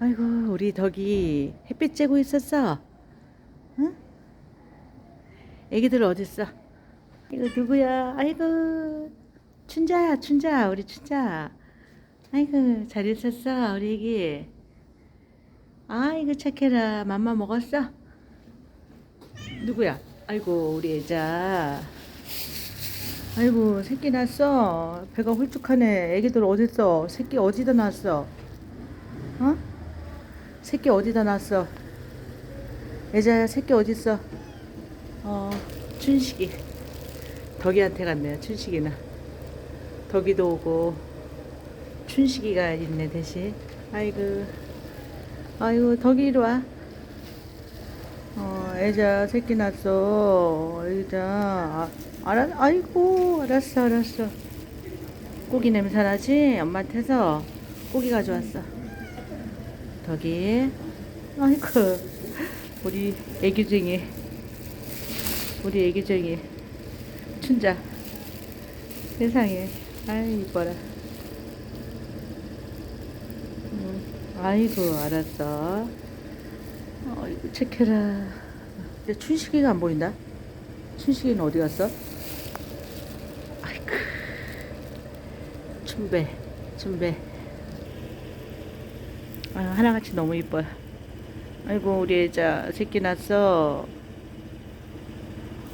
아이고 우리 덕이 햇빛 쬐고 있었어. 응? 애기들 어딨어? 이거 누구야? 아이고 춘자야 춘자 우리 춘자. 아이고 잘 있었어 우리 애기. 아이고 착해라 맘마 먹었어? 누구야? 아이고 우리 애자. 아이고 새끼 낳았어. 배가 홀쭉하네. 애기들 어딨어? 새끼 어디다 낳았어? 어? 새끼 어디다 놨어? 애자야 새끼 어딨어? 어 춘식이. 덕이한테 갔네요 춘식이는. 덕이도 오고 춘식이가 있네 대신. 아이고 아이고 덕이 이리 와. 어, 애자 새끼 낳았어. 애자. 아, 알아, 아이고 알았어 알았어. 고기 냄새 나지? 엄마한테서 고기 가져왔어 덕이. 아이고 우리 애기쟁이 우리 애기쟁이 춘자. 세상에. 아이 이뻐라. 음, 아이고 알았어. 아이고 착해라. 이제 춘식이가 안 보인다? 춘식이는 어디 갔어? 아이고 춘배 춘배. 아, 하나같이 너무 이뻐요. 아이고 우리 애자 새끼 낳았어.